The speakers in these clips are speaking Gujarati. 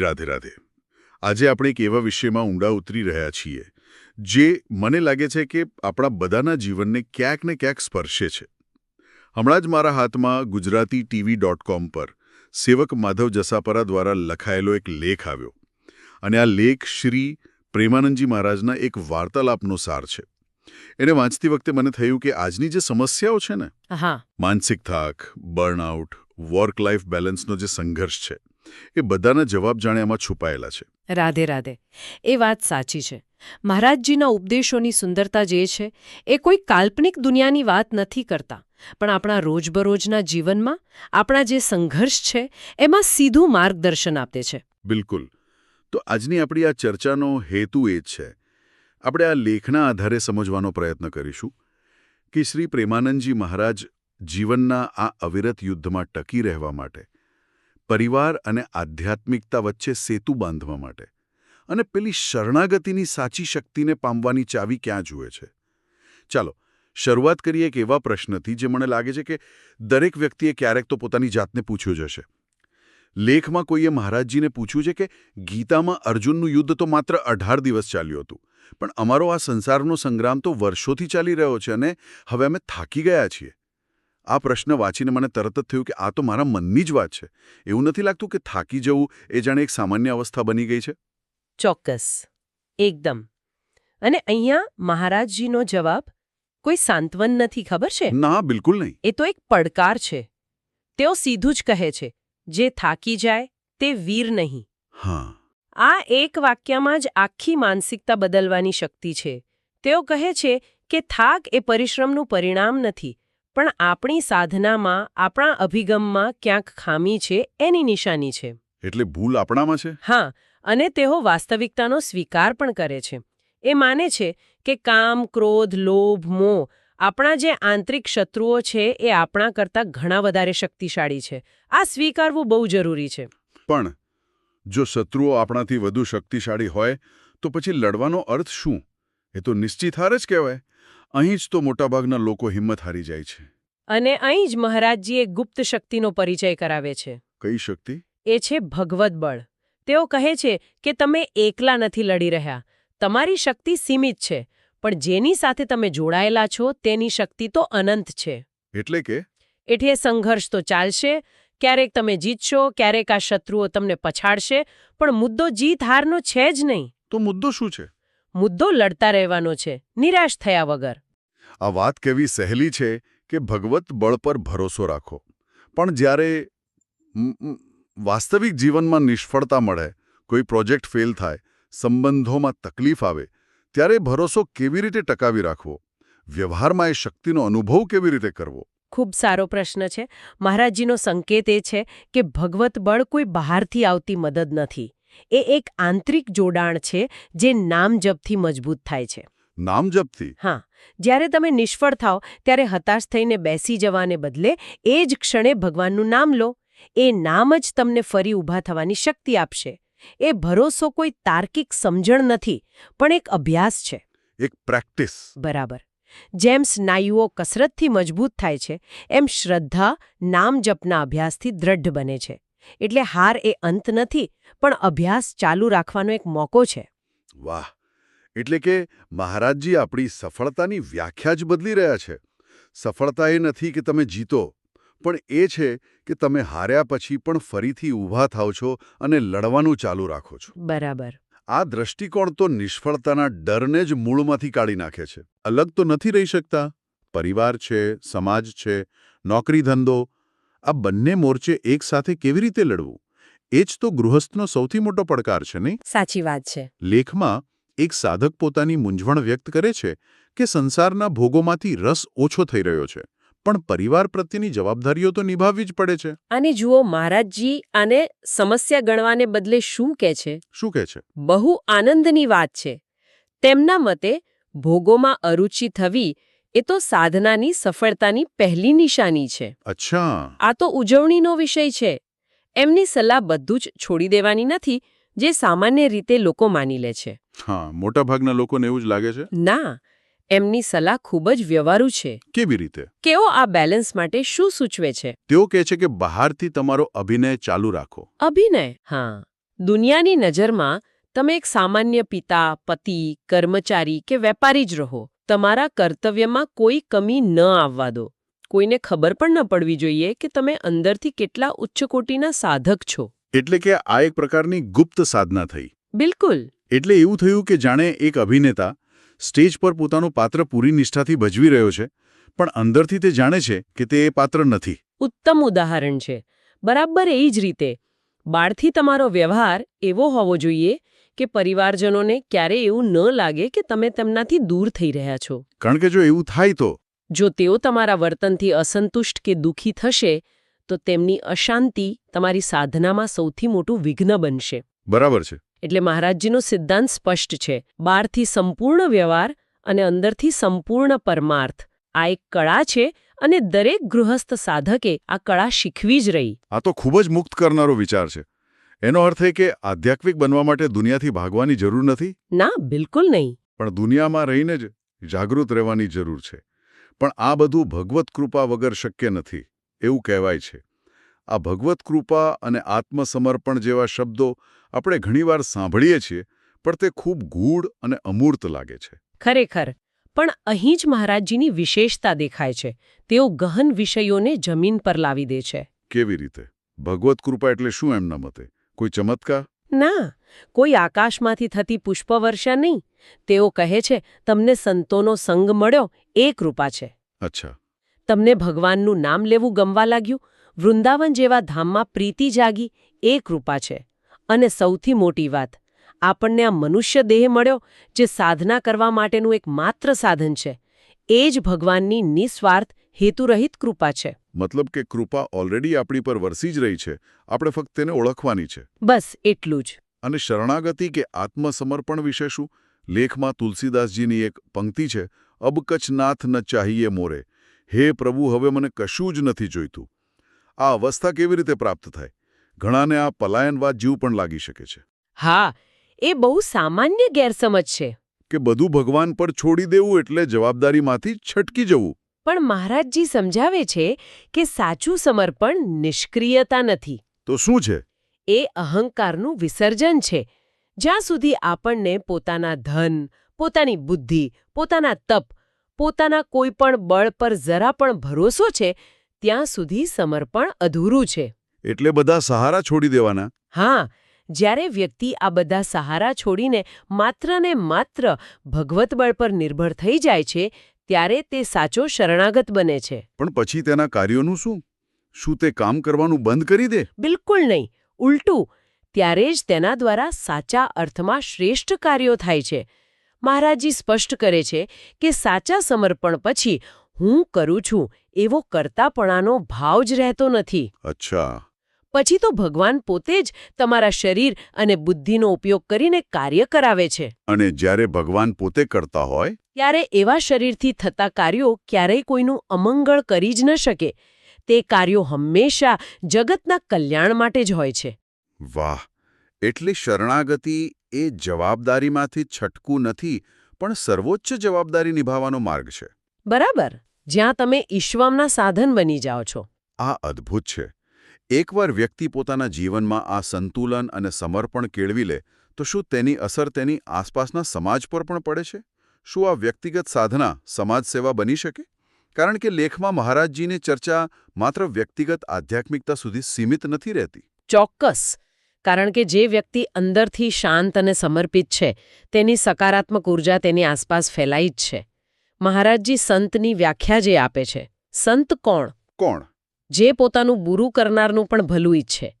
રાધે રાધે. આજે આપણે એક એવા વિષયમાં ઊંડા ઉતરી રહ્યા છીએ જે મને લાગે છે કે આપણા બધાના જીવનને ક્યાંક ને ક્યાંક સ્પર્શે છે. હમણાં જ મારા હાથમાં ગુજરાતી ટીવી ડોટ કોમ પર સેવક માધવ જસાપરા દ્વારા લખાયેલો એક લેખ આવ્યો. અને આ લેખ શ્રી પ્રેમાનંદજી મહારાજના એક વાર્તાલાપનો સાર છે. એને વાંચતી વખતે મને થયું કે આજની જે સમસ્યાઓ છે ને માનસિક થાક બર્નઆઉટ વર્ક લાઈફ બેલેન્સનો જે સંઘર્ષ છે એ બધાના જવાબ જાણે આમાં છુપાયેલા છે. રાધે રાધે. એ વાત સાચી છે. મહારાજજીના ઉપદેશોની સુંદરતા જે છે એ કોઈ કાલ્પનિક દુનિયાની વાત નથી કરતા. પણ આપણા રોજબરોજના જીવનમાં આપણા જે સંઘર્ષ છે એમાં સીધું માર્ગદર્શન આપે છે. બિલકુલ. તો આજની આપણી આ ચર્ચાનો હેતુ એ જ છે. આપણે આ લેખના આધારે સમજવાનો પ્રયત્ન કરીશું કે શ્રી પ્રેમાનંદજી મહારાજ જીવનના આ અવિરત યુદ્ધમાં ટકી રહેવા માટે પરિવાર અને આધ્યાત્મિકતા વચ્ચે સેતુ બાંધવા માટે. અને પેલી શરણાગતિની સાચી શક્તિને પામવાની ચાવી ક્યાં જુએ છે? ચાલો, શરૂઆત કરીએ એક એવા પ્રશ્નથી જે મને લાગે છે કે દરેક વ્યક્તિએ ક્યારેક તો પોતાની જાતને પૂછ્યું જશે લેખમાં કોઈએ મહારાજજીને પૂછ્યું છે કે ગીતામાં અર્જુનનું યુદ્ધ તો માત્ર અઢાર દિવસ ચાલ્યું હતું, પણ અમારો આ સંસારનો સંગ્રામ તો વર્ષોથી ચાલી રહ્યો છે અને હવે અમે થાકી ગયા છીએ. આ પ્રશ્ન વાંચીને મને તરત જ થયું કે આ તો મારા મનની જ વાત છે. એવું નથી લાગતું કે થાકી જવું એ જાણે એક સામાન્ય અવસ્થા બની ગઈ છે? ચોક્કસ. એકદમ. અને અહીંયા મહારાજજીનો જવાબ કોઈ સાંત્વન નથી ખબર છે? ના બિલકુલ નહીં. એ તો એક પડકાર છે. તેઓ સીધું જ કહે છે જે થાકી જાય તે વીર નહીં. હા. આ એક વાક્યમાં જ આખી માનસિકતા બદલવાની શક્તિ છે. તેઓ કહે છે કે થાક એ પરિશ્રમનું પરિણામ નથી પણ આપણી સાધનામાં આપણા અભિગમમાં ક્યાંક ખામી છે એની નિશાની છે. એટલે ભૂલ આપણામાં છે? હા અને તેઓ વાસ્તવિકતાનો સ્વીકાર પણ કરે છે. એ માને છે કે કામ ક્રોધ લોભ મોહ આપણા જે આંતરિક શત્રુઓ છે એ આપણા કરતાં ઘણા વધારે શક્તિશાળી છે. આ સ્વીકારવું બહુ જરૂરી છે. પણ જો શત્રુઓ આપણાથી વધુ શક્તિશાળી હોય તો પછી લડવાનો અર્થ શું? એ તો નિશ્ચિત હાર જ કહેવાય. અહીં જ તો મોટાભાગના લોકો હિંમત હારી જાય છે. અને અહીં જ મહારાજજીએ ગુપ્ત શક્તિનો પરિચય કરાવે છે. કઈ શક્તિ? એ છે ભગવત બળ. તેઓ કહે છે કે તમે એકલા નથી લડી રહ્યા. તમારી શક્તિ સીમિત છે પણ જેની સાથે તમે જોડાયેલા છો તેની શક્તિ તો અનંત છે. એટલે કે? એટલે સંઘર્ષ તો ચાલશે ક્યારેક તમે જીતશો ક્યારેક આ શત્રુઓ તમને પછાડશે પણ મુદ્દો જીત હારનો છે જ નહીં. તો મુદ્દો શું છે? મુદ્દો લડતા રહેવાનો છે નિરાશ થયા વગર. આ વાત કેવી સહેલી છે કે ભગવત બળ પર ભરોસો રાખો. પણ જ્યારે વાસ્તવિક જીવનમાં નિષ્ફળતા મળે કોઈ પ્રોજેક્ટ ફેલ થાય સંબંધોમાં તકલીફ આવે ત્યારે ભરોસો કેવી રીતે ટકાવી રાખવો? વ્યવહારમાં એ શક્તિનો અનુભવ કેવી રીતે કરવો? ખૂબ સારો પ્રશ્ન છે. મહારાજજીનો સંકેત એ છે કે ભગવત બળ કોઈ બહારથી આવતી મદદ નથી. એ એક આંતરિક જોડાણ છે જે નામ જપથી મજબૂત થાય છે. નામ જપથી હા. જ્યારે તમે નિષ્ફળ થાઓ ત્યારે હતાશ થઈને બેસી જવાને બદલે એ જ ક્ષણે ભગવાનનું નામ લો. એ નામ જ તમને ફરી ઊભા થવાની શક્તિ આપશે. એ ભરોસો કોઈ તાર્કિક સમજણ નથી પણ એક અભ્યાસ છે. એક પ્રેક્ટિસ. બરાબર. જેમ સ્નાયુઓ કસરતથી મજબૂત થાય છે એમ શ્રદ્ધા નામ જપના અભ્યાસથી દ્રઢ બને છે. એટલે હાર એ અંત નથી પણ અભ્યાસ ચાલુ રાખવાનો એક મોકો છે. વાહ! એટલે કે મહારાજજી આપણી સફળતાની વ્યાખ્યા જ બદલી રહ્યા છે. સફળતા એ નથી કે તમે જીતો પણ એ છે કે તમે હાર્યા પછી પણ ફરીથી ઊભા થાવ છો અને લડવાનું ચાલુ રાખો છો. બરાબર. આ દ્રષ્ટિકોણ તો નિષ્ફળતાના ડરને જ મૂળમાંથી કાઢી નાખે છે. અલગ તો નથી રહી શકતા. પરિવાર છે સમાજ છે નોકરી ધંધો આ બંને મોરચે એકસાથે કેવી રીતે લડવું? એ જ તો ગૃહસ્થનો સૌથી મોટો પડકાર છે નહીં? સાચી વાત છે. લેખમાં એક સાધક પોતાની મૂંઝવણ વ્યક્ત કરે છે કે સંસારના ભોગોમાંથી રસ ઓછો થઈ રહ્યો છે પણ પરિવાર પ્રત્યેની જવાબદારીઓ તો નિભાવવી જ પડે છે. અને જુઓ મહારાજજી આને સમસ્યા ગણવાને બદલે શું કહે છે? શું કહે છે? બહુ આનંદની વાત છે. તેમના મતે ભોગોમાં અરુચિ થવી એ તો સાધનાની સફળતાની પહેલી નિશાની છે. અચ્છા. આ તો ઉજવણીનો વિષય છે. એમની સલાહ બધું જ છોડી દેવાની નથી જે સામાન્ય રીતે લોકો માની લે છે. હા મોટાભાગના લોકોને એવું જ લાગે છે? ના એમની સલાહ ખૂબ જ વ્યવહારુ છે. કેવી રીતે? કેવો આ બેલેન્સ માટે શું સૂચવે છે? તેઓ કહે છે કે બહારથી તમારો અભિનય ચાલુ રાખો. અભિનય? હા. દુનિયાની નજરમાં તમે એક સામાન્ય પિતા પતિ કર્મચારી કે વેપારી જ રહો. તમારા કર્તવ્યમાં કોઈ કમી ન આવવા દો. કોઈને ખબર પણ ન પડવી જોઈએ કે તમે અંદરથી કેટલા ઉચ્ચ કોટીના સાધક છો. એટલે કે આ એક પ્રકારની ગુપ્ત સાધના થઈ. બિલકુલ. એટલે એવું થયું કે જાણે એક અભિનેતા સ્ટેજ પર પોતાનું પાત્ર પૂરી નિષ્ઠાથી ભજવી રહ્યો છે પણ અંદરથી તે જાણે છે કે તે એ પાત્ર નથી. ઉત્તમ ઉદાહરણ છે. બરાબર એ જ રીતે. બાળથી તમારો વ્યવહાર એવો હોવો જોઈએ કે પરિવારજનોને ક્યારે એવું ન લાગે કે તમે તેમનાથી દૂર થઈ રહ્યા છો. કારણ કે જો એવું થાય તો? જો તેઓ તમારા વર્તનથી અસંતુષ્ટ કે દુઃખી થશે તો તેમની અશાંતિ તમારી સાધનામાં સૌથી મોટું વિઘ્ન બનશે. બરાબર છે. એટલે મહારાજજીનો સિદ્ધાંત સ્પષ્ટ છે. બહારથી સંપૂર્ણ વ્યવહાર અને અંદરથી સંપૂર્ણ પરમાર્થ. આ એક કળા છે અને દરેક ગૃહસ્થ સાધકે આ કળા શીખવી જ રહી. આ તો ખૂબ જ મુક્ત કરનારો વિચાર છે. એનો અર્થ એ કે આધ્યાત્મિક બનવા માટે દુનિયાથી ભાગવાની જરૂર નથી? ના બિલકુલ નહીં. પણ દુનિયામાં રહીને જ જાગૃત રહેવાની જરૂર છે. પણ આ બધું ભગવત કૃપા વગર શક્ય નથી એવું કહેવાય છે. આ ભગવત કૃપા અને આત્મસમર્પણ જેવા શબ્દો આપણે ઘણીવાર સાંભળીએ છીએ પણ તે ખૂબ ગૂઢ અને અમૂર્ત લાગે છે. ખરેખર. પણ અહીં જ મહારાજજીની વિશેષતા દેખાય છે. તેઓ ગહન વિષયોને જમીન પર લાવી દે છે. કેવી રીતે? ભગવત કૃપા એટલે શું એમના મતે? કોઈ ચમત્કાર? ના કોઈ આકાશમાંથી થતી પુષ્પવર્ષા નહીં. તેઓ કહે છે તમને સંતોનો સંગ મળ્યો એ કૃપા છે. અચ્છા. તમને ભગવાનનું નામ લેવું ગમવા લાગ્યું? વૃંદાવન જેવા ધામમાં પ્રીતિ જાગી એ કૃપા છે. અને સૌથી મોટી વાત આપણને આ મનુષ્ય દેહ મળ્યો જે સાધના કરવા માટેનું એક માત્ર સાધન છે. એ જ ભગવાનની નિસ્વાર્થ હેતુરહિત કૃપા છે. મતલબ કે કૃપા ઓલરેડી આપણી પર વરસી જ રહી છે. આપણે ફક્ત તેને ઓળખવાની છે. બસ એટલું જ. અને શરણાગતિ કે આત્મસમર્પણ વિશે શું? લેખમાં તુલસીદાસજીની એક પંક્તિ છે અબ કચ્છનાથ ન ચાહીએ મોરે. હે પ્રભુ હવે મને કશું જ નથી જોઈતું. આ અવસ્થા કેવી રીતે પ્રાપ્ત થાય? ઘણાને આ પલાયનવાદ જીવ પણ લાગી શકે છે. હા એ બહુ સામાન્ય ગેરસમજ છે. કે બધું ભગવાન પર છોડી દેવું એટલે જવાબદારીમાંથી છટકી જવું. પણ મહારાજજી સમજાવે છે કે સાચું સમર્પણ નિષ્ક્રિયતા નથી. તો શું છે? એ અહંકારનું વિસર્જન છે. જ્યાં સુધી આપણને પોતાના ધન પોતાની બુદ્ધિ પોતાના તપ પોતાના કોઈ પણ બળ પર જરા પણ ભરોસો છે ત્યાં સુધી સમર્પણ અધૂરું છે. એટલે બધા સહારા છોડી દેવાના? હા જ્યારે વ્યક્તિ આ બધા સહારા છોડીને માત્ર ને માત્ર ભગવત બળ પર નિર્ભર થઈ જાય છે ત્યારે તે સાચો શરણાગત બને છે. પણ પછી તેના કાર્યોનું શું? શું તે કામ કરવાનું બંધ કરી દે? બિલકુલ નહીં. ઉલટું ત્યારે જ તેના દ્વારા સાચા અર્થમાં શ્રેષ્ઠ કાર્યો થાય છે. મહારાજજી સ્પષ્ટ કરે છે કે સાચા સમર્પણ પછી હું કરું છું એવો કરતાપણાનો ભાવ જ રહેતો નથી. અચ્છા. પછી તો ભગવાન પોતે જ તમારા શરીર અને બુદ્ધિનો ઉપયોગ કરીને કાર્ય કરાવે છે. અને જ્યારે ભગવાન પોતે કરતા હોય ત્યારે એવા શરીરથી થતા કાર્યો ક્યારેય કોઈનું અમંગળ કરી જ ન શકે. તે કાર્યો હંમેશા જગતના કલ્યાણ માટે જ હોય છે. વાહ! એટલે શરણાગતિ એ જવાબદારીમાંથી છટકું નથી પણ સર્વોચ્ચ જવાબદારી નિભાવવાનો માર્ગ છે. બરાબર. જ્યાં તમે ઈશ્વરના સાધન બની જાઓ છો. આ અદ્ભુત છે. એકવાર વ્યક્તિ પોતાના જીવનમાં આ સંતુલન અને સમર્પણ કેળવી લે તો શું તેની અસર તેની આસપાસના સમાજ પર પણ પડે છે? શું આ વ્યક્તિગત સાધના સમાજ સેવા બની શકે? કારણ કે લેખમાં મહારાજજીની ચર્ચા માત્ર વ્યક્તિગત આધ્યાત્મિકતા સુધી સીમિત નથી રહેતી. ચોક્કસ. કારણ કે જે વ્યક્તિ અંદરથી શાંત અને સમર્પિત છે તેની સકારાત્મક ઊર્જા તેની આસપાસ ફેલાઈ જ છે. મહારાજજી સંતની વ્યાખ્યા જે આપે છે સંત કોણ? કોણ? જે પોતાનું બુરું કરનારનું પણ ભલું ઈચ્છે.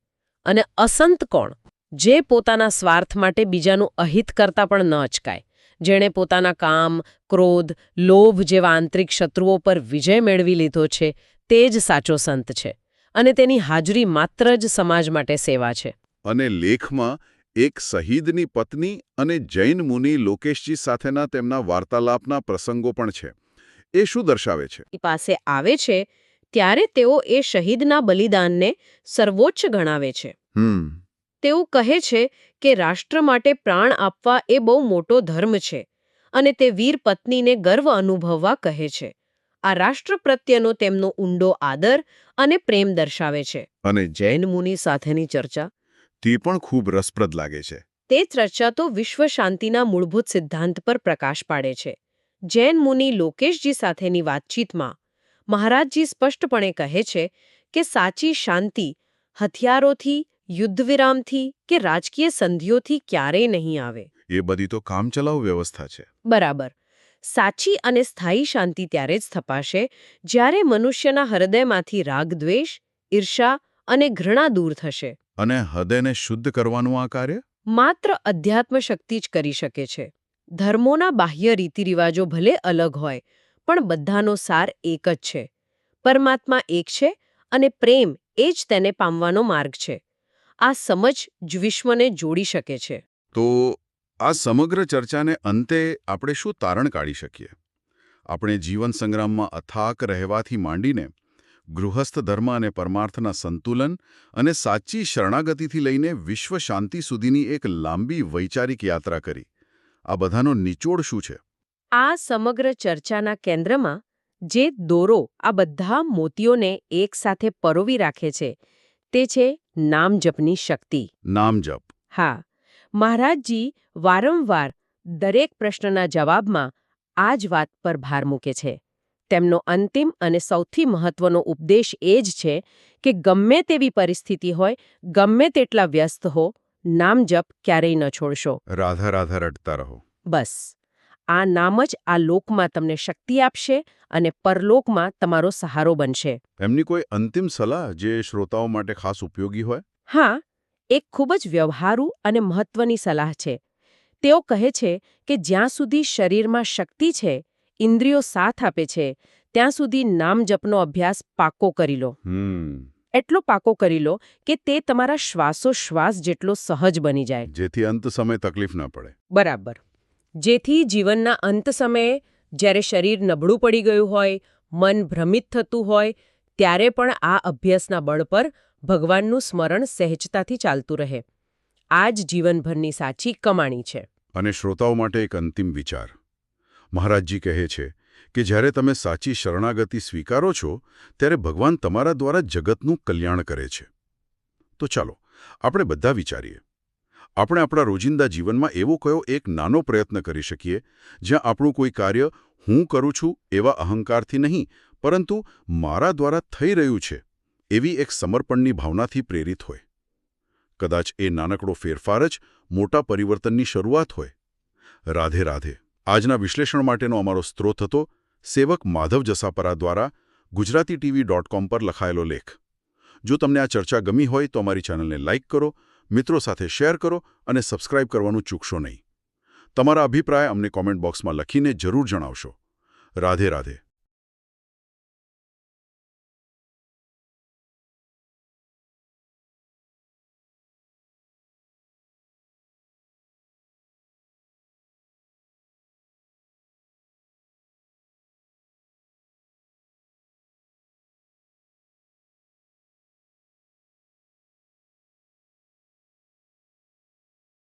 અને અસંત કોણ? જે પોતાના સ્વાર્થ માટે બીજાનું અહિત કરતા પણ ન અચકાય. જેણે પોતાના કામ ક્રોધ લોભ જેવા આંતરિક શત્રુઓ પર વિજય મેળવી લીધો છે તે જ સાચો સંત છે અને તેની હાજરી માત્ર જ સમાજ માટે સેવા છે. અને લેખમાં એક શહીદની પત્ની અને જૈન મુનિ લોકેશજી સાથેના તેમના વાર્તાલાપના પ્રસંગો પણ છે. એ શું દર્શાવે છે? પાસે આવે છે ત્યારે તેઓ એ શહીદના બલિદાનને સર્વોચ્ચ ગણાવે છે. હમ. તેઓ કહે છે કે રાષ્ટ્ર માટે પ્રાણ આપવા એ બહુ મોટો ધર્મ છે અને તે વીર પત્નીને ગર્વ અનુભવવા કહે છે. આ રાષ્ટ્ર પ્રત્યેનો તેમનો ઊંડો આદર અને પ્રેમ દર્શાવે છે. અને જૈન મુનિ સાથેની ચર્ચા? તે પણ ખૂબ રસપ્રદ લાગે છે. તે ચર્ચા તો વિશ્વ શાંતિના મૂળભૂત સિદ્ધાંત પર પ્રકાશ પાડે છે. જૈન મુનિ લોકેશજી સાથેની વાતચીતમાં મહારાજજી સ્પષ્ટપણે કહે છે કે સાચી શાંતિ હથિયારોથી યુદ્ધવિરામથી કે રાજકીય સંધિઓથી ક્યારેય નહીં આવે. એ બધી તો કામચલાઉ વ્યવસ્થા છે. બરાબર. સાચી અને સ્થાયી શાંતિ ત્યારે જ થપાશે જ્યારે મનુષ્યના હૃદયમાંથી રાગદ્વેષ ઈર્ષા અને ઘૃણા દૂર થશે. અને હૃદયને શુદ્ધ કરવાનું આ કાર્ય? માત્ર અધ્યાત્મ શક્તિ જ કરી શકે છે. ધર્મોના બાહ્ય રીતિરિવાજો ભલે અલગ હોય પણ બધાનો સાર એક જ છે. પરમાત્મા એક છે અને પ્રેમ એ જ તેને પામવાનો માર્ગ છે. આ સમજ જ વિશ્વને જોડી શકે છે. તો આ સમગ્ર ચર્ચાને અંતે આપણે શું તારણ કાઢી શકીએ? આપણે જીવન સંગ્રામમાં અથાક રહેવાથી માંડીને ગૃહસ્થ ધર્મ અને પરમાર્થના સંતુલન અને સાચી શરણાગતિથી લઈને વિશ્વ શાંતિ સુધીની એક લાંબી વૈચારિક યાત્રા કરી. આ બધાનો નિચોડ શું છે? આ સમગ્ર ચર્ચાના કેન્દ્રમાં જે દોરો આ બધા મોતીઓને એકસાથે પરોવી રાખે છે તે છે નામ જપની શક્તિ. નામ જપ. હા. મહારાજજી વારંવાર દરેક પ્રશ્નના જવાબમાં આ જ વાત પર ભાર મૂકે છે. તેમનો અંતિમ અને સૌથી મહત્વનો ઉપદેશ એ જ છે કે ગમે તેવી પરિસ્થિતિ હોય ગમે તેટલા વ્યસ્ત હો નામ જપ ક્યારેય ન છોડશો. રાધા રાધા રડતા રહો. બસ. આ નામ જ આ લોકમાં તમને શક્તિ આપશે અને પરલોકમાં તમારો સહારો બનશે. એમની કોઈ અંતિમ સલાહ જે શ્રોતાઓ માટે ખાસ ઉપયોગી હોય? હા એક ખૂબ જ વ્યવહારુ અને મહત્વની સલાહ છે. તેઓ કહે છે કે જ્યાં સુધી શરીરમાં શક્તિ છે ઇન્દ્રિયો સાથ આપે છે ત્યાં સુધી નામ જપનો અભ્યાસ પાકો કરી લો. હમ. એટલો પાકો કરી લો કે તે તમારા શ્વાસોશ્વાસ જેટલો સહજ બની જાય. જેથી અંત સમય તકલીફ ન પડે. બરાબર. જેથી જીવનના અંત સમયે જ્યારે શરીર નબળું પડી ગયું હોય, મન ભ્રમિત થતું હોય, ત્યારે પણ આ અભ્યાસના બળ પર ભગવાનનું સ્મરણ સહેજતાથી ચાલતું રહે. આ જ જીવનભરની સાચી કમાણી છે. અને શ્રોતાઓ માટે એક અંતિમ વિચાર. મહારાજજી કહે છે કે જ્યારે તમે સાચી શરણાગતિ સ્વીકારો છો, ત્યારે ભગવાન તમારા દ્વારા જગતનું કલ્યાણ કરે છે. તો ચાલો, આપણે બધા વિચારીએ. આપણે આપણા રોજિંદા જીવનમાં એવો કયો એક નાનો પ્રયત્ન કરી શકીએ, જ્યાં આપણું કોઈ કાર્ય હું કરું છું એવા અહંકારથી નહીં, પરંતુ મારા દ્વારા થઈ રહ્યું છે, એવી એક સમર્પણની ભાવનાથી પ્રેરિત હોય. કદાચ એ નાનકડો ફેરફાર જ મોટા પરિવર્તનની શરૂઆત હોય. રાધે રાધે, આજના વિશ્લેષણ માટેનો અમારો સ્ત્રોત હતો સેવક માધવ જસાપરા દ્વારા ગુજરાતી ટીવી પર લખાયેલો લેખ. જો તમને આ ચર્ચા ગમી હોય તો અમારી ચેનલને લાઇક કરો મિત્રો સાથે શેર કરો અને સબસ્ક્રાઇબ કરવાનું ચૂકશો નહીં. તમારા અભિપ્રાય અમને કોમેન્ટ બોક્સમાં લખીને જરૂર જણાવશો. રાધે રાધે.